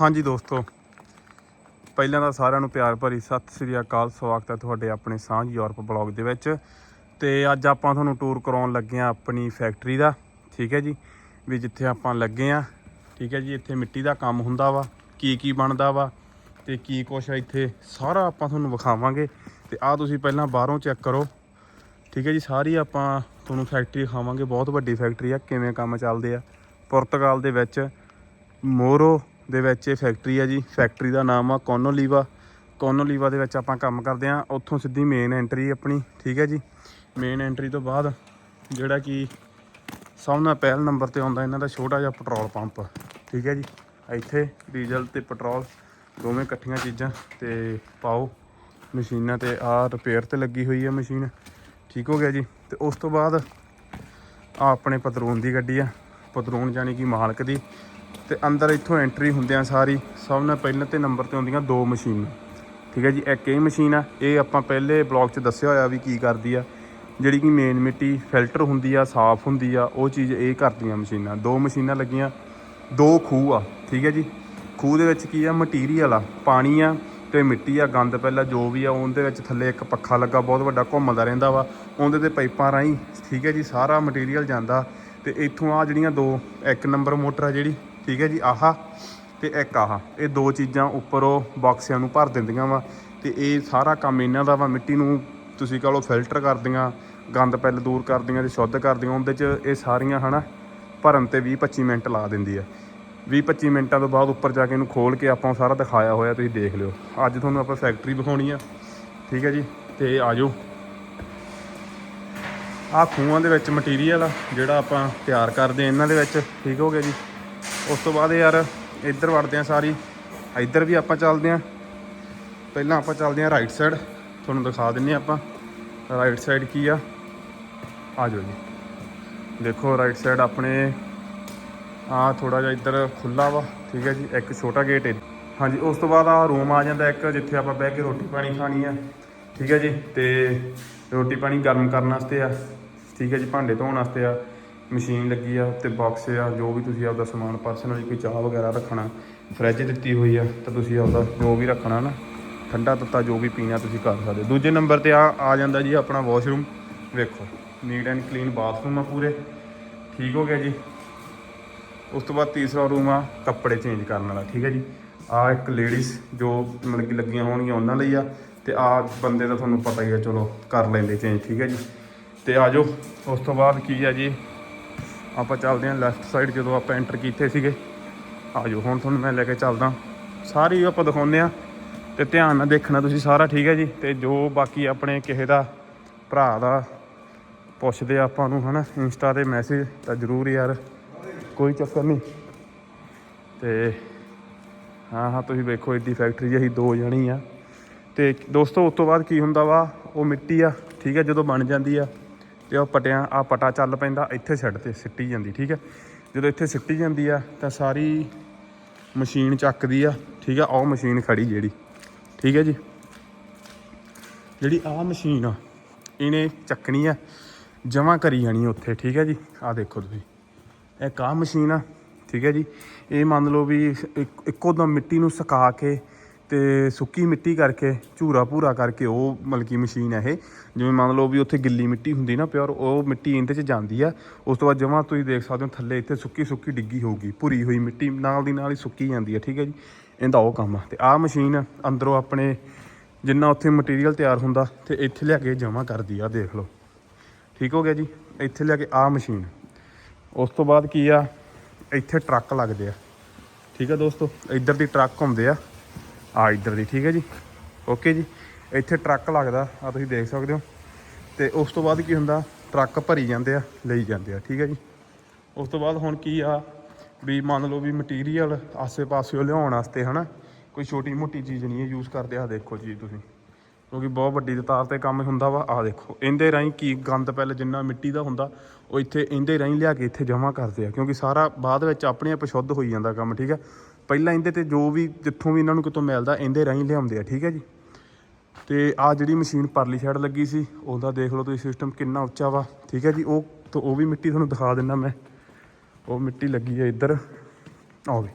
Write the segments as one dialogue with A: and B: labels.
A: ਹਾਂਜੀ ਦੋਸਤੋ, ਪਹਿਲਾਂ ਤਾਂ ਸਾਰਿਆਂ ਨੂੰ ਪਿਆਰ ਭਰੀ ਸਤਿ ਸ੍ਰੀ ਅਕਾਲ, ਸਵਾਗਤ ਹੈ ਤੁਹਾਡੇ ਆਪਣੇ ਸਾਂਝ ਯੂਰਪ ਬਲੌਗ ਦੇ ਵਿੱਚ। ਤੇ ਅੱਜ ਆਪਾਂ ਤੁਹਾਨੂੰ ਟੂਰ ਕਰਾਉਣ ਲੱਗੇ ਆ ਆਪਣੀ ਫੈਕਟਰੀ ਦਾ, ਠੀਕ ਹੈ ਜੀ? ਵੀ ਜਿੱਥੇ ਆਪਾਂ ਲੱਗੇ ਆ ਠੀਕ ਹੈ ਜੀ? ਇੱਥੇ ਮਿੱਟੀ ਦਾ ਕੰਮ ਹੁੰਦਾ ਵਾ, ਕੀ ਕੀ ਬਣਦਾ ਵਾ, ਤੇ ਕੀ ਕੁਛ ਆ ਇੱਥੇ, ਸਾਰਾ ਆਪਾਂ ਤੁਹਾਨੂੰ ਵਿਖਾਵਾਂਗੇ। ਤੇ ਆ ਤੁਸੀਂ ਪਹਿਲਾਂ ਬਾਹਰੋਂ ਚੈੱਕ ਕਰੋ, ਠੀਕ ਹੈ ਜੀ? ਸਾਰੀ ਆਪਾਂ ਤੁਹਾਨੂੰ ਫੈਕਟਰੀ ਦਿਖਾਵਾਂਗੇ, ਬਹੁਤ ਵੱਡੀ ਫੈਕਟਰੀ ਆ, ਕਿਵੇਂ ਕੰਮ ਚੱਲਦੇ ਆ। ਪੁਰਤਗਾਲ ਦੇ ਵਿੱਚ ਮੋਰੋ ਦੇ ਵਿੱਚ ਇਹ ਫੈਕਟਰੀ ਆ ਜੀ। ਫੈਕਟਰੀ ਦਾ ਨਾਮ ਆ ਕੋਨੋਲੀਵਾ ਕੋਨੋਲੀਵਾ ਦੇ ਵਿੱਚ ਆਪਾਂ ਕੰਮ ਕਰਦੇ ਆ ਉੱਥੋਂ ਸਿੱਧੀ ਮੇਨ ਐਂਟਰੀ ਆਪਣੀ, ਠੀਕ ਹੈ ਜੀ। ਮੇਨ ਐਂਟਰੀ ਤੋਂ ਬਾਅਦ ਜਿਹੜਾ ਕਿ ਸਭ ਪਹਿਲ ਨੰਬਰ ਤੇ ਆਉਂਦਾ ਇਹਨਾਂ ਦਾ ਛੋਟਾ ਜਿਹਾ ਪੈਟਰੋਲ ਪੰਪ ਠੀਕ ਹੈ ਜੀ। ਇੱਥੇ ਡੀਜ਼ਲ ਤੇ ਪੈਟਰੋਲ ਦੋਵੇਂ ਇਕੱਠੀਆਂ ਚੀਜ਼ਾਂ ਤੇ ਪਾਓ। ਮਸ਼ੀਨਾਂ ਤੇ ਆ ਰਿਪੇਅਰ ਤੇ ਲੱਗੀ ਹੋਈ ਹੈ ਮਸ਼ੀਨ, ਠੀਕ ਹੋ ਗਿਆ ਜੀ। ਤੇ ਉਸ ਤੋਂ ਬਾਅਦ ਆ ਆਪਣੇ ਪਤਰੂਨ ਦੀ ਗੱਡੀ ਆ। ਪਤਰੂਨ ਜਾਨੀ ਕਿ ਮਾਲਕ ਦੀ। ਤੇ ਅੰਦਰ ਇੱਥੋਂ ਐਂਟਰੀ ਹੁੰਦਿਆਂ ਸਾਰੀ, ਸਭ ਨਾਲ ਪਹਿਲਾਂ ਤੇ ਨੰਬਰ ਤੇ ਹੁੰਦੀਆਂ ਦੋ ਮਸ਼ੀਨਾਂ ਠੀਕ ਹੈ ਜੀ ਇੱਕ ਇਹ ਮਸ਼ੀਨ ਆ, ਇਹ ਆਪਾਂ ਪਹਿਲੇ ਬਲੌਗ 'ਚ ਦੱਸਿਆ ਹੋਇਆ ਵੀ ਕੀ ਕਰਦੀ ਆ। ਜਿਹੜੀ ਕਿ ਮੇਨ ਮਿੱਟੀ ਫਿਲਟਰ ਹੁੰਦੀ ਆ, ਸਾਫ਼ ਹੁੰਦੀ ਆ, ਉਹ ਚੀਜ਼ ਇਹ ਕਰਦੀਆਂ ਮਸ਼ੀਨਾਂ ਦੋ ਮਸ਼ੀਨਾਂ ਲੱਗੀਆਂ, ਦੋ ਖੂਹ ਆ, ਠੀਕ ਹੈ ਜੀ। ਖੂਹ ਦੇ ਵਿੱਚ ਕੀ ਆ ਮਟੀਰੀਅਲ ਆ, ਪਾਣੀ ਆ ਤੇ ਮਿੱਟੀ ਆ, ਗੰਦ ਪਹਿਲਾਂ ਜੋ ਵੀ ਆ, ਉਹਦੇ ਵਿੱਚ ਥੱਲੇ ਇੱਕ ਪੱਖਾ ਲੱਗਾ, ਬਹੁਤ ਵੱਡਾ ਘੁੰਮਦਾ ਰਹਿੰਦਾ ਵਾ। ਉਹਦੇ ਤੇ ਪਾਈਪਾਂ ਰਾਹੀਂ, ਠੀਕ ਹੈ ਜੀ, ਸਾਰਾ ਮਟੀਰੀਅਲ ਜਾਂਦਾ। ਤੇ ਇੱਥੋਂ ਆ ਜਿਹੜੀਆਂ ਦੋ, ਇੱਕ ਨੰਬਰ ਮੋਟਰ ਆ ਜਿਹੜੀ ਠੀਕ ਹੈ ਜੀ, ਆਹਾ ਤੇ ਇੱਕ ਆਹਾ। ਇਹ ਦੋ ਚੀਜ਼ਾਂ ਉੱਪਰੋਂ ਬਾਕਸਿਆਂ ਨੂੰ ਭਰ ਦਿੰਦੀਆਂ ਵਾ ਤੇ ਇਹ ਸਾਰਾ ਕੰਮ ਇਹਨਾਂ ਦਾ ਵਾ। ਮਿੱਟੀ ਨੂੰ ਤੁਸੀਂ ਕਹ ਲਓ ਫਿਲਟਰ ਕਰਦੀਆਂ, ਗੰਦ ਪੈਲ ਦੂਰ ਕਰਦੀਆਂ ਤੇ ਸ਼ੁੱਧ ਕਰਦੀਆਂ। ਉਹਦੇ 'ਚ ਇਹ ਸਾਰੀਆਂ ਹਨਾ, ਭਰਨ ਤੇ 20 25 ਮਿੰਟ ਲਾ ਦਿੰਦੀ ਆ। 20 25 ਮਿੰਟਾਂ ਤੋਂ ਬਾਅਦ ਉੱਪਰ ਜਾ ਕੇ ਇਹਨੂੰ ਖੋਲ ਕੇ ਆਪਾਂ ਸਾਰਾ ਦਿਖਾਇਆ ਹੋਇਆ, ਤੁਸੀਂ ਦੇਖ ਲਿਓ। ਅੱਜ ਤੁਹਾਨੂੰ ਆਪਾਂ ਫੈਕਟਰੀ ਵਿਖਾਉਣੀ ਆ, ਠੀਕ ਹੈ ਜੀ, ਤੇ ਆਜੋ। ਆ ਖੂਹਾਂ ਦੇ ਵਿੱਚ ਮਟੀਰੀਅਲ ਆ ਜਿਹੜਾ ਆਪਾਂ ਤਿਆਰ ਕਰਦੇ ਆ, ਇਹਨਾਂ ਦੇ ਵਿੱਚ, ਠੀਕ ਹੋ ਗਿਆ ਜੀ। ਉਸ ਤੋਂ ਬਾਅਦ ਯਾਰ ਇੱਧਰ ਵੜਦੇ ਆ ਸਾਰੀ। ਇੱਧਰ ਵੀ ਆਪਾਂ ਚੱਲਦੇ ਆ ਪਹਿਲਾਂ ਆਪਾਂ ਚੱਲਦੇ ਆ ਰਾਈਟ ਸਾਈਡ ਤੁਹਾਨੂੰ ਦਿਖਾ ਦਿੰਨੇ ਆ ਆਪਾਂ। ਰਾਈਟ ਸਾਈਡ ਕੀ ਆ? ਆ ਜਾਓ ਜੀ। ਦੇਖੋ ਰਾਈਟ ਸਾਈਡ ਆਪਣੇ। ਆ ਥੋੜਾ ਜਿਹਾ ਇੱਧਰ ਖੁੱਲਾ ਵਾ। ਠੀਕ ਹੈ ਜੀ, ਇੱਕ ਛੋਟਾ ਗੇਟ ਹੈ ਹਾਂਜੀ, ਉਸ ਤੋਂ ਬਾਅਦ ਆ ਰੂਮ ਆ ਜਾਂਦਾ ਇੱਕ, ਜਿੱਥੇ ਆਪਾਂ ਬਹਿ ਕੇ ਰੋਟੀ ਪਾਣੀ ਖਾਣੀ ਆ। ਠੀਕ ਹੈ ਜੀ, ਤੇ ਰੋਟੀ ਪਾਣੀ ਗਰਮ ਕਰਨ ਵਾਸਤੇ ਆ। ਠੀਕ ਹੈ ਜੀ, ਭਾਂਡੇ ਧੋਣ ਵਾਸਤੇ ਆ। ਮਸ਼ੀਨ ਲੱਗੀ ਆ ਤੇ ਬਾਕਸ ਆ, ਜੋ ਵੀ ਤੁਸੀਂ ਆਪਦਾ ਸਮਾਨ ਪਰਸਨਲੀ ਕੋਈ ਚਾਹ ਵਗੈਰਾ ਰੱਖਣਾ ਫ੍ਰਿਜ ਦਿੱਤੀ ਹੋਈ ਆ, ਤਾਂ ਤੁਸੀਂ ਆਪਦਾ ਜੋ ਵੀ ਰੱਖਣਾ ਨਾ, ਠੰਡਾ ਤੱਤਾ ਜੋ ਵੀ ਪੀਣਾ ਤੁਸੀਂ ਕਰ ਸਕਦੇ ਦੂਜੇ ਨੰਬਰ ਤੇ ਆ ਆ ਜਾਂਦਾ ਜੀ ਆਪਣਾ ਵਾਸ਼ਰੂਮ ਵੇਖੋ ਨੀਟ ਐਂਡ ਕਲੀਨ ਬਾਥਰੂਮ ਆ ਪੂਰੇ। ਠੀਕ ਹੋ ਗਿਆ ਜੀ? ਉਸ ਤੋਂ ਬਾਅਦ ਤੀਸਰਾ ਰੂਮ ਆ, ਕੱਪੜੇ ਚੇਂਜ ਕਰਨ ਵਾਲਾ, ਠੀਕ ਹੈ ਜੀ? ਆ ਇੱਕ ਲੇਡੀਜ਼ ਜੋ ਮਤਲਬ ਕਿ ਲੱਗੀਆਂ ਹੋਣਗੀਆਂ ਉਹਨਾਂ ਲਈ ਆ, ਤੇ ਆ ਬੰਦੇ ਦਾ ਤੁਹਾਨੂੰ ਪਤਾ ਹੀ ਆ, ਚਲੋ ਕਰ ਲੈਂਦੇ ਚੇਂਜ ਠੀਕ ਹੈ ਜੀ? ਤੇ ਆ ਜਾਓ, ਉਸ ਤੋਂ ਬਾਅਦ ਕੀ ਆ ਜੀ? ਆਪਾਂ ਚੱਲਦੇ ਹਾਂ ਲੈਫਟ ਸਾਈਡ ਜਦੋਂ ਆਪਾਂ ਐਂਟਰ ਕੀਤੇ ਸੀਗੇ। ਆ ਜਾਓ ਹੁਣ ਤੁਹਾਨੂੰ ਮੈਂ ਲੈ ਕੇ ਚੱਲਦਾ। ਸਾਰੀ ਆਪਾਂ ਦਿਖਾਉਂਦੇ ਆ ਤੇ ਧਿਆਨ ਨਾਲ ਦੇਖਣਾ ਤੁਸੀਂ ਸਾਰਾ, ਠੀਕ ਹੈ ਜੀ? ਤੇ ਜੋ ਬਾਕੀ ਆਪਣੇ ਕਿਸੇ ਦਾ ਭਰਾ ਦਾ ਪੁੱਛਦੇ ਆਪਾਂ ਨੂੰ, ਹਨਾ? ਇੰਸਟਾ ਤੇ ਮੈਸੇਜ ਤਾਂ ਜ਼ਰੂਰ ਯਾਰ, ਕੋਈ ਚੱਕਰ ਨਹੀਂ। ਤੇ ਹਾਂ ਹਾਂ, ਤੁਸੀਂ ਵੇਖੋ, ਇੱਡੀ ਫੈਕਟਰੀ ਅਸੀਂ ਦੋ ਜਣੀ ਆ। ਤੇ ਦੋਸਤੋ, ਉਸ ਤੋਂ ਬਾਅਦ ਕੀ ਹੁੰਦਾ ਵਾ? ਉਹ ਮਿੱਟੀ ਆ, ਠੀਕ ਹੈ? ਜਦੋਂ ਬਣ ਜਾਂਦੀ ਆ। ਤੇ ਉਹ ਪਟਿਆਂ ਆ ਪਟਾ ਚੱਲ ਪੈਂਦਾ, ਇੱਥੇ ਛੱਡ ਤੇ ਸਿੱਟੀ ਜਾਂਦੀ, ਠੀਕ ਹੈ? ਜਦੋਂ ਇੱਥੇ ਸਿੱਟੀ ਜਾਂਦੀ ਆ, ਤਾਂ ਸਾਰੀ ਮਸ਼ੀਨ ਚੱਕਦੀ ਆ, ਠੀਕ ਆ? ਉਹ ਮਸ਼ੀਨ ਖੜੀ ਜਿਹੜੀ, ਠੀਕ ਹੈ ਜੀ? ਜਿਹੜੀ ਆ ਮਸ਼ੀਨ ਆ, ਇਹਨੇ ਚੱਕਣੀ ਆ, ਜਮਾ ਕਰੀ ਜਾਣੀ ਉੱਥੇ, ਠੀਕ ਹੈ ਜੀ? ਆ ਦੇਖੋ ਤੁਸੀਂ। ਇੱਕ ਆਹ ਮਸ਼ੀਨ ਆ, ਠੀਕ ਹੈ ਜੀ? ਇਹ ਮੰਨ ਲਓ ਵੀ ਇੱਕ- ਇੱਕੋ ਦਮ ਮਿੱਟੀ ਨੂੰ ਸੁਕਾ ਕੇ ਤੇ ਸੁੱਕੀ ਮਿੱਟੀ ਕਰਕੇ, ਝੂਰਾ ਭੂਰਾ ਕਰਕੇ ਉਹ ਮਤਲਬ ਕਿ ਮਸ਼ੀਨ ਹੈ ਇਹ। ਜਿਵੇਂ ਮੰਨ ਲਓ ਵੀ ਉੱਥੇ ਗਿੱਲੀ ਮਿੱਟੀ ਹੁੰਦੀ ਨਾ ਪਿਓਰ, ਉਹ ਮਿੱਟੀ ਇਹਦੇ 'ਚ ਜਾਂਦੀ ਆ। ਉਸ ਤੋਂ ਬਾਅਦ ਜਮਾਂ ਤੁਸੀਂ ਦੇਖ ਸਕਦੇ ਹੋ ਥੱਲੇ ਇੱਥੇ ਸੁੱਕੀ ਸੁੱਕੀ ਡਿੱਗੀ ਹੋਊਗੀ, ਭੁਰੀ ਹੋਈ ਮਿੱਟੀ, ਨਾਲ ਦੀ ਨਾਲ ਹੀ ਸੁੱਕੀ ਜਾਂਦੀ ਹੈ ਠੀਕ ਹੈ ਜੀ? ਇਹਦਾ ਉਹ ਕੰਮ ਆ। ਤੇ ਆਹ ਮਸ਼ੀਨ ਅੰਦਰੋਂ ਆਪਣੇ ਜਿੰਨਾ ਉੱਥੇ ਮਟੀਰੀਅਲ ਤਿਆਰ ਹੁੰਦਾ, ਤੇ ਇੱਥੇ ਲਿਆ ਕੇ ਜਮ੍ਹਾਂ ਕਰਦੀ ਆ ਦੇਖ ਲਓ। ਠੀਕ ਹੋ ਗਿਆ ਜੀ? ਇੱਥੇ ਲਿਆ ਕੇ ਆਹ ਮਸ਼ੀਨ। ਉਸ ਤੋਂ ਬਾਅਦ ਕੀ ਆ? ਇੱਥੇ ਟਰੱਕ ਲੱਗਦੇ ਆ। ਠੀਕ ਆ ਦੋਸਤੋ? ਇੱਧਰ ਦੀ ਟਰੱਕ ਹੁੰਦੇ ਆ। ਆ ਇੱਧਰ ਦੀ, ਠੀਕ ਹੈ ਜੀ? ਓਕੇ ਜੀ। ਇੱਥੇ ਟਰੱਕ ਲੱਗਦਾ ਆ ਤੁਸੀਂ ਦੇਖ ਸਕਦੇ ਹੋ। ਤੇ ਉਸ ਤੋਂ ਬਾਅਦ ਕੀ ਹੁੰਦਾ, ਟਰੱਕ ਭਰੀ ਜਾਂਦੇ ਆ, ਲਈ ਜਾਂਦੇ ਆ, ਠੀਕ ਹੈ ਜੀ? ਉਸ ਤੋਂ ਬਾਅਦ ਹੁਣ ਕੀ ਆ, ਵੀ ਮੰਨ ਲਓ ਵੀ ਮਟੀਰੀਅਲ ਆਸੇ-ਪਾਸਿਓਂ ਲਿਆਉਣ ਵਾਸਤੇ, ਹਨਾ? ਕੋਈ ਛੋਟੀ ਮੋਟੀ ਚੀਜ਼ ਨਹੀਂ ਹੈ ਯੂਜ਼ ਕਰਦੇ ਆ ਦੇਖੋ ਜੀ ਤੁਸੀਂ। ਕਿਉਂਕਿ ਬਹੁਤ ਵੱਡੀ ਤਾਰ ਤੇ ਕੰਮ ਹੁੰਦਾ ਵਾ ਆ ਦੇਖੋ। ਇਹਦੇ ਰਾਹੀਂ ਕੀ ਗੰਦ ਪਹਿਲੇ ਜਿੰਨਾ ਮਿੱਟੀ ਦਾ ਹੁੰਦਾ, ਉਹ ਇੱਥੇ ਇਹਦੇ ਰਾਹੀਂ ਲਿਆ ਕੇ ਇੱਥੇ ਜਮ੍ਹਾਂ ਕਰਦੇ ਆ। ਕਿਉਂਕਿ ਸਾਰਾ ਬਾਅਦ ਵਿੱਚ ਆਪਣੇ ਆਪ ਸ਼ੁੱਧ ਹੋਈ ਜਾਂਦਾ ਕੰਮ, ਠੀਕ ਹੈ? ਪਹਿਲਾਂ ਇਹਦੇ ਤੇ ਜੋ ਵੀ ਜਿੱਥੋਂ ਵੀ ਇਹਨਾਂ ਨੂੰ ਕਿਤੋਂ ਮਿਲਦਾ, ਇਹਦੇ ਰਾਹੀਂ ਲਿਆਉਂਦੇ ਆ, ਠੀਕ ਹੈ ਜੀ? ਤੇ ਆ ਜਿਹੜੀ ਮਸ਼ੀਨ ਪਰਲੀ ਸਾਈਡ ਲੱਗੀ ਸੀ, ਉਹਦਾ ਦੇਖ ਲਓ ਤੁਸੀਂ ਸਿਸਟਮ ਕਿੰਨਾ ਉੱਚਾ ਵਾ, ਠੀਕ ਹੈ ਜੀ? ਉਹ ਤੋਂ ਉਹ ਵੀ ਮਿੱਟੀ ਤੁਹਾਨੂੰ ਦਿਖਾ ਦਿੰਦਾ ਮੈਂ। ਉਹ ਮਿੱਟੀ ਲੱਗੀ ਹੈ ਇੱਧਰ। ਆਵੇ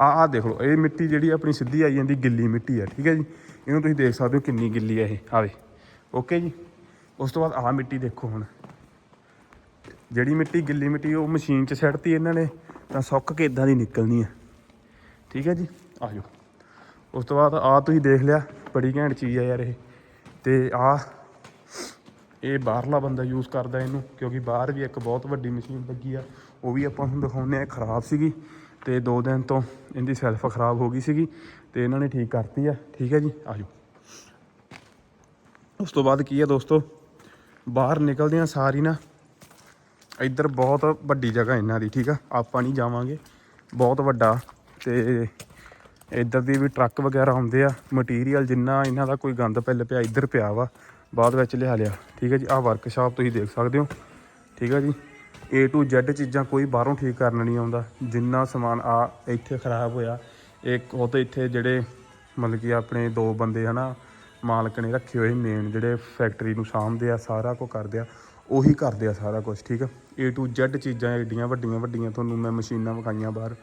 A: ਆ ਆ ਦੇਖ ਲਓ, ਇਹ ਮਿੱਟੀ ਜਿਹੜੀ ਆਪਣੀ ਸਿੱਧੀ ਆਈ ਜਾਂਦੀ, ਗਿੱਲੀ ਮਿੱਟੀ ਆ, ਠੀਕ ਹੈ ਜੀ? ਇਹਨੂੰ ਤੁਸੀਂ ਦੇਖ ਸਕਦੇ ਹੋ ਕਿੰਨੀ ਗਿੱਲੀ ਹੈ ਇਹ। ਆਵੇ ਓਕੇ ਜੀ? ਉਸ ਤੋਂ ਬਾਅਦ ਆਹ ਮਿੱਟੀ ਦੇਖੋ ਹੁਣ। ਜਿਹੜੀ ਮਿੱਟੀ ਗਿੱਲੀ ਮਿੱਟੀ, ਉਹ ਮਸ਼ੀਨ 'ਚ ਸੱਟਤੀ ਇਹਨਾਂ ਨੇ, ਤਾਂ ਸੁੱਕ ਕੇ ਇਦਾਂ ਦੀ ਨਿਕਲਣੀ ਆ। ਠੀਕ ਹੈ ਜੀ? ਆ ਜਾਓ ਉਸ ਤੋਂ ਬਾਅਦ ਆ ਤੁਸੀਂ ਦੇਖ ਲਿਆ, ਬੜੀ ਘੈਂਟ ਚੀਜ਼ ਆ ਯਾਰ ਇਹ। ਤੇ ਆ ਇਹ ਬਾਹਰਲਾ ਬੰਦਾ ਯੂਜ਼ ਕਰਦਾ ਇਹਨੂੰ, ਕਿਉਂਕਿ ਬਾਹਰ ਵੀ ਇੱਕ ਬਹੁਤ ਵੱਡੀ ਮਸ਼ੀਨ ਲੱਗੀ ਆ। ਉਹ ਵੀ ਆਪਾਂ ਹੁਣ ਦਿਖਾਉਂਦੇ ਆ ਖਰਾਬ ਸੀਗੀ। ਤੇ 2 ਦਿਨ ਤੋਂ ਇਹਦੀ ਸੈਲਫ ਖਰਾਬ ਹੋ ਗਈ ਸੀਗੀ, ਤੇ ਇਹਨਾਂ ਨੇ ਠੀਕ ਕਰਤੀ ਆ। ਠੀਕ ਹੈ ਜੀ? ਆਜੋ। ਉਸ ਤੋਂ ਬਾਅਦ ਕੀ ਆ ਦੋਸਤੋ? ਬਾਹਰ ਨਿਕਲਦੇ ਆ ਸਾਰੀ ਨਾ। ਇੱਧਰ ਬਹੁਤ ਵੱਡੀ ਜਗ੍ਹਾ ਇਹਨਾਂ ਦੀ, ਠੀਕ ਆ? ਆਪਾਂ ਨਹੀਂ ਜਾਵਾਂਗੇ। ਬਹੁਤ ਵੱਡਾ ਤੇ ਇੱਧਰ ਦੀ ਵੀ ਟਰੱਕ ਵਗੈਰਾ ਆਉਂਦੇ ਆ ਮਟੀਰੀਅਲ ਜਿੰਨਾ ਇਹਨਾਂ ਦਾ ਕੋਈ ਗੰਦ ਪਿੱਲ ਪਿਆ, ਇੱਧਰ ਪਿਆ ਵਾ, ਬਾਅਦ ਵਿੱਚ ਲਿਆ ਲਿਆ। ਠੀਕ ਹੈ ਜੀ, ਆਹ ਵਰਕਸ਼ਾਪ ਤੁਸੀਂ ਦੇਖ ਸਕਦੇ ਹੋ। ਠੀਕ ਹੈ ਜੀ, A to Z ਚੀਜ਼ਾਂ ਕੋਈ ਬਾਹਰੋਂ ਠੀਕ ਕਰਨ ਨਹੀਂ ਆਉਂਦਾ। ਜਿੰਨਾ ਸਮਾਨ ਆ ਇੱਥੇ ਖਰਾਬ ਹੋਇਆ, ਇੱਕ ਉਹ ਤਾਂ ਇੱਥੇ ਜਿਹੜੇ ਮਤਲਬ ਕਿ ਆਪਣੇ ਦੋ ਬੰਦੇ ਹਨਾ, ਮਾਲਕ ਨੇ ਰੱਖੇ ਹੋਏ ਮੇਨ ਜਿਹੜੇ ਫੈਕਟਰੀ ਨੂੰ ਸਾਂਭਦੇ ਆ, ਸਾਰਾ ਕੁਝ ਕਰਦੇ ਆ, ਉਹੀ ਕਰਦੇ ਆ ਸਾਰਾ ਕੁਝ ਠੀਕ ਆ A to Z ਚੀਜ਼ਾਂ ਏਡੀਆਂ ਵੱਡੀਆਂ ਵੱਡੀਆਂ ਤੁਹਾਨੂੰ ਮੈਂ ਮਸ਼ੀਨਾਂ ਵਿਖਾਈਆਂ ਬਾਹਰ।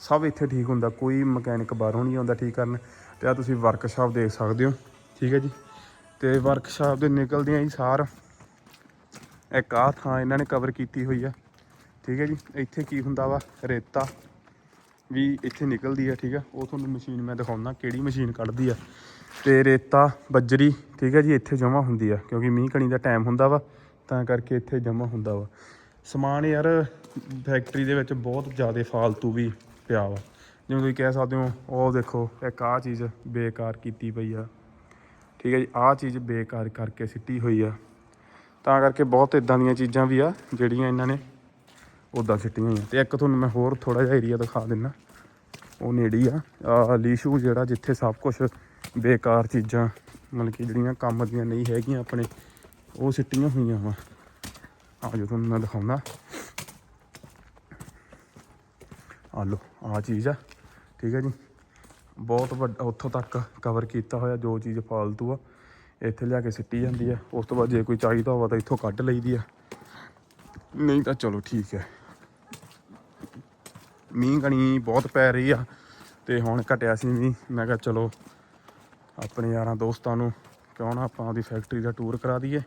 A: ਸਭ ਇੱਥੇ ਠੀਕ ਹੁੰਦਾ, ਕੋਈ ਮਕੈਨਿਕ ਬਾਹਰੋਂ ਨਹੀਂ ਆਉਂਦਾ ਠੀਕ ਕਰਨ। ਤੇ ਆ ਤੁਸੀਂ ਵਰਕਸ਼ਾਪ ਦੇਖ ਸਕਦੇ ਹੋ, ਠੀਕ ਹੈ ਜੀ। ਤੇ ਵਰਕਸ਼ਾਪ ਦੇ ਨਿਕਲਦਿਆਂ ਹੀ ਸਾਰ ਇੱਕ ਆਹ ਥਾਂ ਇਹਨਾਂ ਨੇ ਕਵਰ ਕੀਤੀ ਹੋਈ ਆ, ਠੀਕ ਹੈ ਜੀ। ਇੱਥੇ ਕੀ ਹੁੰਦਾ ਵਾ, ਰੇਤਾ ਵੀ ਇੱਥੇ ਨਿਕਲਦੀ ਆ, ਠੀਕ ਆ। ਉਹ ਤੁਹਾਨੂੰ ਮਸ਼ੀਨ ਮੈਂ ਦਿਖਾਉਣਾ ਕਿਹੜੀ ਮਸ਼ੀਨ ਕੱਢਦੀ ਆ। ਤੇ ਰੇਤਾ, ਬੱਜਰੀ, ਠੀਕ ਹੈ ਜੀ, ਇੱਥੇ ਜਮ੍ਹਾਂ ਹੁੰਦੀ ਆ, ਕਿਉਂਕਿ ਮੀਂਹ ਕਣੀ ਦਾ ਟਾਈਮ ਹੁੰਦਾ ਵਾ, ਤਾਂ ਕਰਕੇ ਇੱਥੇ ਜਮ੍ਹਾਂ ਹੁੰਦਾ ਵਾ। ਸਮਾਨ ਯਾਰ ਫੈਕਟਰੀ ਦੇ ਵਿੱਚ ਬਹੁਤ ਜ਼ਿਆਦਾ ਫਾਲਤੂ ਵੀ ਪਿਆ ਵਾ। ਜਿਵੇਂ ਤੁਸੀਂ ਕਹਿ ਸਕਦੇ ਹੋ, ਉਹ ਦੇਖੋ, ਇੱਕ ਆਹ ਚੀਜ਼ ਬੇਕਾਰ ਕੀਤੀ ਪਈ ਆ। ਠੀਕ ਹੈ ਜੀ, ਆਹ ਚੀਜ਼ ਬੇਕਾਰ ਕਰਕੇ ਸਿੱਟੀ ਹੋਈ ਆ। ਤਾਂ ਕਰਕੇ ਬਹੁਤ ਇਦਾਂ ਦੀਆਂ ਚੀਜ਼ਾਂ ਵੀ ਆ, ਜਿਹੜੀਆਂ ਇਹਨਾਂ ਨੇ ਉਦਾਂ ਸਿੱਟੀਆਂ ਹੋਈਆਂ। ਤੇ ਇੱਕ ਤੁਹਾਨੂੰ ਮੈਂ ਹੋਰ ਥੋੜਾ ਜਿਹਾ ਏਰੀਆ ਦਿਖਾ ਦਿੰਨਾ। ਉਹ ਨੇੜੀ ਹੀ ਆ ਲੀਸ਼ੂ ਜਿਹੜਾ ਜਿੱਥੇ ਸਭ ਕੁਝ ਬੇਕਾਰ ਚੀਜ਼ਾਂ, ਮਤਲਬ ਕਿ ਜਿਹੜੀਆਂ ਕੰਮ ਦੀਆਂ ਨਹੀਂ ਹੈਗੀਆਂ ਆਪਣੇ, ਉਹ ਸਿੱਟੀਆਂ ਹੋਈਆਂ ਵਾ। ਆ ਜੋ ਤੁਹਾਨੂੰ ਮੈਂ ਦਿਖਾਉਂਦਾ ਆ ਲੋ ਆ ਚੀਜ਼ ਆ। ਠੀਕ ਹੈ ਜੀ? ਬਹੁਤ ਵੱਡਾ, ਉੱਥੋਂ ਤੱਕ ਕਵਰ ਕੀਤਾ ਹੋਇਆ ਜੋ ਚੀਜ਼ ਫਾਲਤੂ ਆ, ਇੱਥੇ ਲਿਆ ਕੇ ਸਿੱਟੀ ਜਾਂਦੀ ਆ। ਉਸ ਤੋਂ ਬਾਅਦ ਜੇ ਕੋਈ ਚਾਹੀਦਾ ਹੋਵੇ ਤਾਂ ਇੱਥੋਂ ਕੱਢ ਲਈਦੀ ਆ। ਨਹੀਂ ਤਾਂ ਚਲੋ ਠੀਕ ਹੈ। ਮੀਂਹ ਕਣੀ ਬਹੁਤ ਪੈ ਰਹੀ ਆ ਤੇ ਹੁਣ ਘਟਿਆ ਸੀ ਮੀਂਹ। ਮੈਂ ਕਿਹਾ ਚਲੋ ਆਪਣੇ ਯਾਰਾਂ ਦੋਸਤਾਂ ਨੂੰ ਕਿਉਂ ਨਾ ਆਪਾਂ ਉਹਦੀ ਫੈਕਟਰੀ ਦਾ ਟੂਰ ਕਰਾ ਦਈਏ।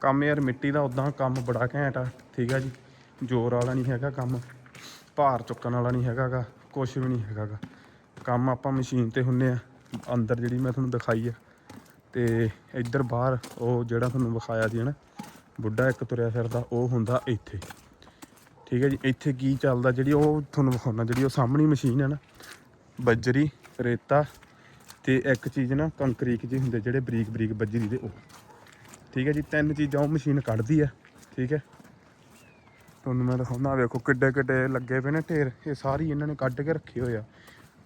A: ਕੰਮ ਯਾਰ ਮਿੱਟੀ ਦਾ ਉਦਾਂ ਕੰਮ ਬੜਾ ਘੈਂਟ ਆ। ਠੀਕ ਆ ਜੀ? ਜ਼ੋਰ ਵਾਲਾ ਨਹੀਂ ਹੈਗਾ ਕੰਮ। ਭਾਰ ਚੁੱਕਣ ਵਾਲਾ ਨਹੀਂ ਹੈਗਾਗਾ, ਕੁਛ ਵੀ ਨਹੀਂ ਹੈਗਾਗਾ। ਕੰਮ ਆਪਾਂ ਮਸ਼ੀਨ ਤੇ ਹੁੰਨੇ ਆ, ਅੰਦਰ ਜਿਹੜੀ ਮੈਂ ਤੁਹਾਨੂੰ ਦਿਖਾਈ ਆ। ਤੇ ਇੱਧਰ ਬਾਹਰ ਉਹ ਜਿਹੜਾ ਤੁਹਾਨੂੰ ਵਿਖਾਇਆ ਸੀ ਨਾ ਬੁੱਢਾ ਇੱਕ ਤੁਰਿਆ ਫਿਰਦਾ, ਉਹ ਹੁੰਦਾ ਇੱਥੇ। ਠੀਕ ਹੈ ਜੀ, ਇੱਥੇ ਕੀ ਚੱਲਦਾ ਜਿਹੜੀ ਉਹ ਤੁਹਾਨੂੰ ਵਿਖਾਉਣਾ ਜਿਹੜੀ ਉਹ ਸਾਹਮਣੀ ਮਸ਼ੀਨ ਹੈ ਨਾ, ਬੱਜਰੀ, ਰੇਤਾ ਤੇ ਇੱਕ ਚੀਜ਼ ਨਾ ਕੰਕਰੀਕ ਜੀ ਹੁੰਦੇ ਜਿਹੜੇ ਬਰੀਕ ਬਰੀਕ ਬੱਜਰੀ ਦੇ ਉਹ। ਠੀਕ ਹੈ ਜੀ, ਤਿੰਨ ਚੀਜ਼ਾਂ ਉਹ ਮਸ਼ੀਨ ਕੱਢਦੀ ਆ, ਠੀਕ ਹੈ। ਤੁਹਾਨੂੰ ਮੈਂ ਦਿਖਾਉਂਦਾ ਵੇਖੋ ਕਿੱਡੇ ਕਿੱਡੇ ਲੱਗੇ ਪਏ ਨੇ ਢੇਰ। ਇਹ ਸਾਰੀ ਇਹਨਾਂ ਨੇ ਕੱਢ ਕੇ ਰੱਖੇ ਹੋਏ ਆ।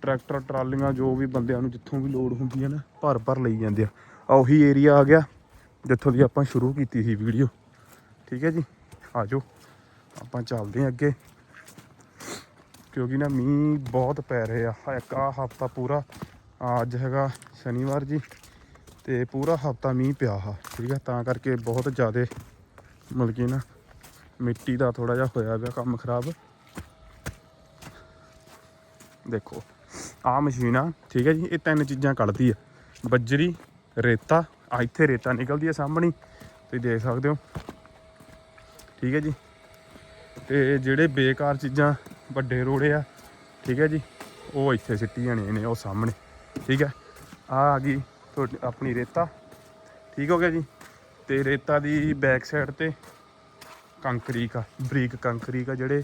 A: ਟਰੈਕਟਰ, ਟਰਾਲੀਆਂ, ਜੋ ਵੀ ਬੰਦਿਆਂ ਨੂੰ ਜਿੱਥੋਂ ਵੀ ਲੋਡ ਹੁੰਦੀ ਹੈ ਨਾ, ਭਰ ਭਰ ਲਈ ਜਾਂਦੇ ਆ। ਆ ਉਹੀ ਏਰੀਆ ਆ ਗਿਆ, ਜਿੱਥੋਂ ਦੀ ਆਪਾਂ ਸ਼ੁਰੂ ਕੀਤੀ ਸੀ ਵੀਡੀਓ ਠੀਕ ਹੈ ਜੀ? ਆ ਜਾਓ। ਆਪਾਂ ਚੱਲਦੇ ਹਾਂ ਅੱਗੇ। ਕਿਉਂਕਿ ਨਾ ਮੀਂਹ ਬਹੁਤ ਪੈ ਰਹੇ ਆ। ਇੱਕ ਆ ਹਫਤਾ ਪੂਰਾ ਅੱਜ ਹੈਗਾ ਸ਼ਨੀਵਾਰ ਜੀ, ਤੇ ਪੂਰਾ ਹਫਤਾ ਮੀਂਹ ਪਿਆ ਆ। ਠੀਕ ਹੈ? ਤਾਂ ਕਰਕੇ ਬਹੁਤ ਜ਼ਿਆਦਾ ਮਤਲਬ ਕਿ ਨਾ ਮਿੱਟੀ ਦਾ ਥੋੜਾ ਜਿਹਾ ਹੋਇਆ ਪਿਆ ਕੰਮ ਖਰਾਬ। ਦੇਖੋ, ਆਹ ਮਸ਼ੀਨ ਆ, ਠੀਕ ਹੈ ਜੀ, ਇਹ ਤਿੰਨ ਚੀਜ਼ਾਂ ਕੱਢਦੀ ਆ। ਬੱਜਰੀ, ਰੇਤਾ ਆ ਇੱਥੇ ਰੇਤਾ ਨਿਕਲਦੀ ਆ ਸਾਹਮਣੀ, ਤੁਸੀਂ ਦੇਖ ਸਕਦੇ ਹੋ। ਠੀਕ ਹੈ ਜੀ, ਤੇ ਜਿਹੜੇ ਬੇਕਾਰ ਚੀਜ਼ਾਂ ਵੱਡੇ ਰੋੜੇ ਆ, ਠੀਕ ਹੈ ਜੀ, ਉਹ ਇੱਥੇ ਸਿੱਟੀ ਜਾਣੇ ਨੇ, ਉਹ ਸਾਹਮਣੇ, ਠੀਕ ਹੈ। ਆ ਆ ਗਈ ਤੁਹਾਡੀ ਆਪਣੀ ਰੇਤਾ, ਠੀਕ ਹੋ ਗਿਆ ਜੀ, ਤੇ ਰੇਤਾ ਦੀ ਬੈਕ ਸਾਈਡ ਤੇ ਕੰਕਰੀਕ ਆ, ਬਰੀਕ ਕੰਕਰੀਕ ਆ ਜਿਹੜੇ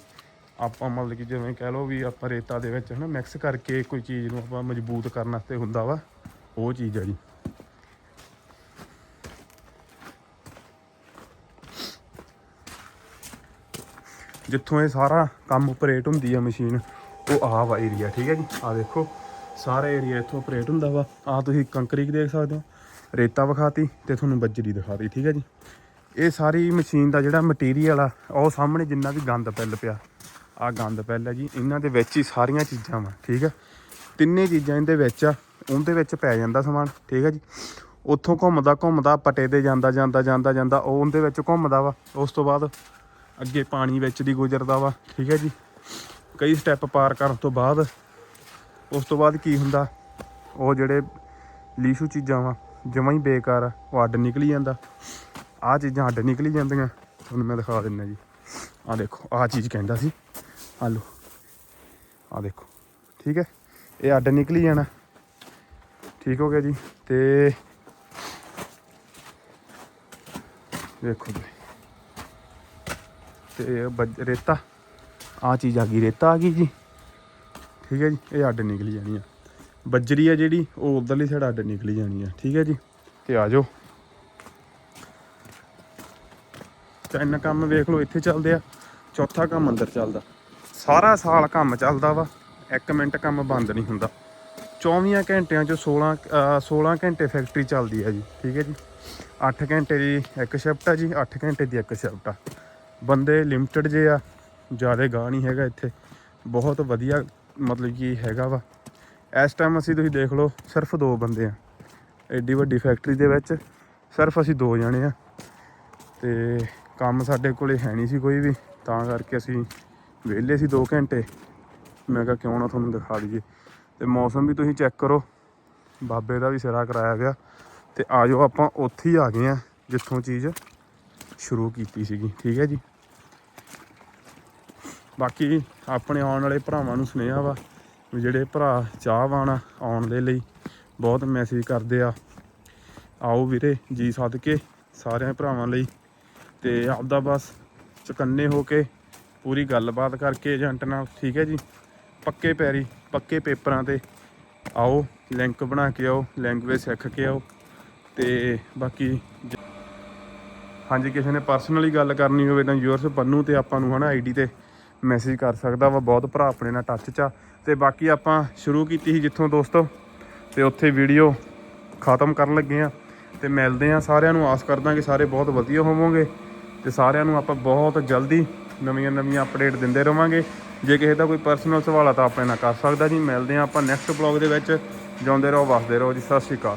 A: ਆਪਾਂ ਮਤਲਬ ਕਿ ਜਿਵੇਂ ਕਹਿ ਲਓ ਵੀ ਆਪਾਂ ਰੇਤਾ ਦੇ ਵਿੱਚ ਹਨਾ ਮਿਕਸ ਕਰਕੇ ਕੋਈ ਚੀਜ਼ ਨੂੰ ਆਪਾਂ ਮਜ਼ਬੂਤ ਕਰਨ ਵਾਸਤੇ ਹੁੰਦਾ ਵਾ, ਉਹ ਚੀਜ਼ ਆ ਜੀ। ਜਿੱਥੋਂ ਇਹ ਸਾਰਾ ਕੰਮ ਆਪਰੇਟ ਹੁੰਦੀ ਆ ਮਸ਼ੀਨ ਉਹ ਆਹ ਵਾ ਏਰੀਆ ਠੀਕ ਹੈ ਜੀ? ਆ ਦੇਖੋ, ਸਾਰਾ ਏਰੀਆ ਇੱਥੋਂ ਆਪਰੇਟ ਹੁੰਦਾ ਵਾ। ਆ ਤੁਸੀਂ ਕੰਕਰੀਕ ਦੇਖ ਸਕਦੇ ਹੋ, ਰੇਤਾ ਵਿਖਾਤੀ ਤੇ ਤੁਹਾਨੂੰ ਬੱਜਰੀ ਦਿਖਾਤੀ, ਠੀਕ ਹੈ ਜੀ? ਇਹ ਸਾਰੀ ਮਸ਼ੀਨ ਦਾ ਜਿਹੜਾ ਮਟੀਰੀਅਲ ਆ, ਉਹ ਸਾਹਮਣੇ ਜਿੰਨਾ ਵੀ ਗੰਦ ਪੈਲ ਪਿਆ ਆ ਗੰਦ ਪੈਲ ਹੈ ਜੀ, ਇਹਨਾਂ ਦੇ ਵਿੱਚ ਹੀ ਸਾਰੀਆਂ ਚੀਜ਼ਾਂ ਵਾ, ਠੀਕ ਆ? ਤਿੰਨੇ ਚੀਜ਼ਾਂ ਇਹਦੇ ਵਿੱਚ ਆ, ਉਹਦੇ ਵਿੱਚ ਪੈ ਜਾਂਦਾ ਸਮਾਨ, ਠੀਕ ਹੈ ਜੀ? ਉੱਥੋਂ ਘੁੰਮਦਾ ਘੁੰਮਦਾ ਪਟੇ ਤੇ ਜਾਂਦਾ ਜਾਂਦਾ ਜਾਂਦਾ ਜਾਂਦਾ, ਉਹ ਉਹਦੇ ਵਿੱਚ ਘੁੰਮਦਾ ਵਾ, ਉਸ ਤੋਂ ਬਾਅਦ ਅੱਗੇ ਪਾਣੀ ਵਿੱਚ ਦੀ ਗੁਜ਼ਰਦਾ ਵਾ, ਠੀਕ ਹੈ ਜੀ? ਕਈ ਸਟੈਪ ਪਾਰ ਕਰਨ ਤੋਂ ਬਾਅਦ, ਉਸ ਤੋਂ ਬਾਅਦ ਕੀ ਹੁੰਦਾ? ਉਹ ਜਿਹੜੇ ਲੀਸ਼ੂ ਚੀਜ਼ਾਂ ਵਾ, ਜਮਾਂ ਹੀ ਬੇਕਾਰ ਆ ਉਹ ਅੱਡ ਨਿਕਲੀ ਜਾਂਦਾ। ਆਹ ਚੀਜ਼ਾਂ ਅੱਡ ਨਿਕਲੀ ਜਾਂਦੀਆਂ। ਤੁਹਾਨੂੰ ਮੈਂ ਦਿਖਾ ਦਿੰਦਾ ਜੀ। ਆਹ ਦੇਖੋ ਆਹ ਚੀਜ਼ ਕਹਿੰਦਾ ਸੀ। ਆਹ ਲਓ। ਆਹ ਦੇਖੋ। ਠੀਕ ਹੈ? ਇਹ ਅੱਡ ਨਿਕਲੀ ਜਾਣਾ। ਠੀਕ ਹੋ ਗਿਆ ਜੀ। ਤੇ ਦੇਖੋ ਜੀ। ਤੇ ਇਹ ਬੱਜ- ਰੇਤਾ। ਆ ਚੀਜ਼ ਆ ਗਈ, ਰੇਤਾ ਆ ਗਈ ਜੀ। ਠੀਕ ਹੈ ਜੀ। ਇਹ ਅੱਡ ਨਿਕਲੀ ਜਾਣੀ ਆ। ਬੱਜਰੀ ਆ ਜਿਹੜੀ, ਉਹ ਉਧਰਲੀ ਸਾਈਡ ਅੱਡ ਨਿਕਲੀ ਜਾਣੀ ਆ। ਠੀਕ ਹੈ ਜੀ। ਤੇ ਆ ਜਾਓ। ਤਿੰਨ ਕੰਮ ਵੇਖ ਲਓ, ਇੱਥੇ ਚੱਲਦੇ ਆ। ਚੌਥਾ ਕੰਮ ਅੰਦਰ ਚੱਲਦਾ। ਸਾਰਾ ਸਾਲ ਕੰਮ ਚੱਲਦਾ ਵਾ, ਇੱਕ ਮਿੰਟ ਕੰਮ ਬੰਦ ਨਹੀਂ ਹੁੰਦਾ। 24 ਘੰਟਿਆਂ ਚੋਂ 16 ਅਹ 16 ਘੰਟੇ ਫੈਕਟਰੀ ਚੱਲਦੀ ਆ ਜੀ, ਠੀਕ ਹੈ ਜੀ? 8 ਘੰਟੇ ਦੀ ਇੱਕ ਸ਼ਿਫਟ ਆ ਜੀ 8 ਘੰਟੇ ਦੀ ਇੱਕ ਸ਼ਿਫਟ ਆ। ਬੰਦੇ ਲਿਮਟਿਡ ਜੇ ਆ, ਜ਼ਿਆਦਾ ਗਾਹ ਨਹੀਂ ਹੈਗਾ ਇੱਥੇ। ਬਹੁਤ ਵਧੀਆ ਮਤਲਬ ਕਿ ਹੈਗਾ ਵਾ। ਇਸ ਟਾਈਮ ਅਸੀਂ ਤੁਸੀਂ ਦੇਖ ਲਓ, ਸਿਰਫ ਦੋ ਬੰਦੇ ਆ, ਐਡੀ ਵੱਡੀ ਫੈਕਟਰੀ ਦੇ ਵਿੱਚ। ਸਿਰਫ ਅਸੀਂ ਦੋ ਜਣੇ ਆ। ਤੇ ਕੰਮ ਸਾਡੇ ਕੋਲੇ ਹੈ ਨਹੀਂ ਸੀ ਕੋਈ ਵੀ, ਤਾਂ ਕਰਕੇ ਅਸੀਂ ਵਿਹਲੇ ਸੀ 2 ਘੰਟੇ। ਮੈਂ ਕਿਹਾ ਕਿਉਂ ਨਾ ਤੁਹਾਨੂੰ ਦਿਖਾ ਦਈਏ। ਤੇ ਮੌਸਮ ਵੀ ਤੁਸੀਂ ਚੈੱਕ ਕਰੋ। ਬਾਬੇ ਦਾ ਵੀ ਸਿਰਾ ਕਰਾਇਆ ਗਿਆ। ਤੇ ਆਜੋ ਆਪਾਂ ਉੱਥੇ ਹੀ ਆ ਗਏ ਆ ਜਿੱਥੋਂ ਚੀਜ਼ ਸ਼ੁਰੂ ਕੀਤੀ ਸੀਗੀ। ਠੀਕ ਹੈ ਜੀ? ਬਾਕੀ ਆਪਣੇ ਆਉਣ ਵਾਲੇ ਭਰਾਵਾਂ ਨੂੰ ਸੁਨੇਹਾ ਵਾ ਵੀ ਜਿਹੜੇ ਭਰਾ ਚਾਹਵਾਨ ਆ ਆਉਣ ਦੇ ਲਈ, ਬਹੁਤ ਮੈਸੇਜ ਕਰਦੇ ਆ। ਆਓ ਵੀਰੇ, ਜੀ ਸੱਦ ਕੇ ਸਾਰਿਆਂ ਭਰਾਵਾਂ ਲਈ। ਤੇ ਆਪਦਾ ਬਸ ਚੁਕੰਨੇ ਹੋ ਕੇ ਪੂਰੀ ਗੱਲਬਾਤ ਕਰਕੇ ਏਜੰਟ ਨਾਲ, ਠੀਕ ਹੈ ਜੀ? ਪੱਕੇ ਪੈਰੀ, ਪੱਕੇ ਪੇਪਰਾਂ ਤੇ ਆਓ, ਲਿੰਕ ਬਣਾ ਕੇ ਆਓ, ਲੈਂਗੁਏਜ ਸਿੱਖ ਕੇ ਆਓ ਤੇ ਬਾਕੀ ਹਾਂਜੀ, ਕਿਸੇ ਨੇ ਪਰਸਨਲੀ ਗੱਲ ਕਰਨੀ ਹੋਵੇ ਤਾਂ ਯੂਰਸ ਪੰਨੂ ਤੇ ਆਪਾਂ ਨੂੰ ਹਨਾ ਆਈਡੀ ਤੇ ਮੈਸੇਜ ਕਰ ਸਕਦਾ ਵਾ, ਬਹੁਤ ਭਰਾ ਆਪਣੇ ਨਾਲ ਟੱਚ 'ਚ ਆ। ਤੇ ਬਾਕੀ ਆਪਾਂ ਸ਼ੁਰੂ ਕੀਤੀ ਸੀ ਜਿੱਥੋਂ ਦੋਸਤੋ, ਤੇ ਉੱਥੇ ਵੀਡੀਓ ਖਤਮ ਕਰਨ ਲੱਗੇ ਆ। ਤੇ ਮਿਲਦੇ ਆ ਸਾਰਿਆਂ ਨੂੰ, ਆਸ ਕਰਦਾ ਕਿ ਸਾਰੇ ਬਹੁਤ ਵਧੀਆ ਹੋਵੋਗੇ। ਤੇ ਸਾਰਿਆਂ ਨੂੰ ਆਪਾਂ ਬਹੁਤ ਜਲਦੀ ਨਵੀਆਂ ਨਵੀਆਂ ਅਪਡੇਟ ਦਿੰਦੇ ਰਵਾਂਗੇ। ਜੇ ਕਿਸੇ ਦਾ ਕੋਈ ਪਰਸਨਲ ਸਵਾਲ ਆ ਤਾਂ ਆਪਣੇ ਨਾਲ ਕਰ ਸਕਦਾ ਜੀ। ਮਿਲਦੇ ਆ ਆਪਾਂ ਨੈਕਸਟ ਬਲੌਗ ਦੇ ਵਿੱਚ। ਜਿਉਂਦੇ ਰਹੋ, ਵਸਦੇ ਰਹੋ ਜੀ। ਸਤਿ ਸ਼੍ਰੀ ਅਕਾਲ।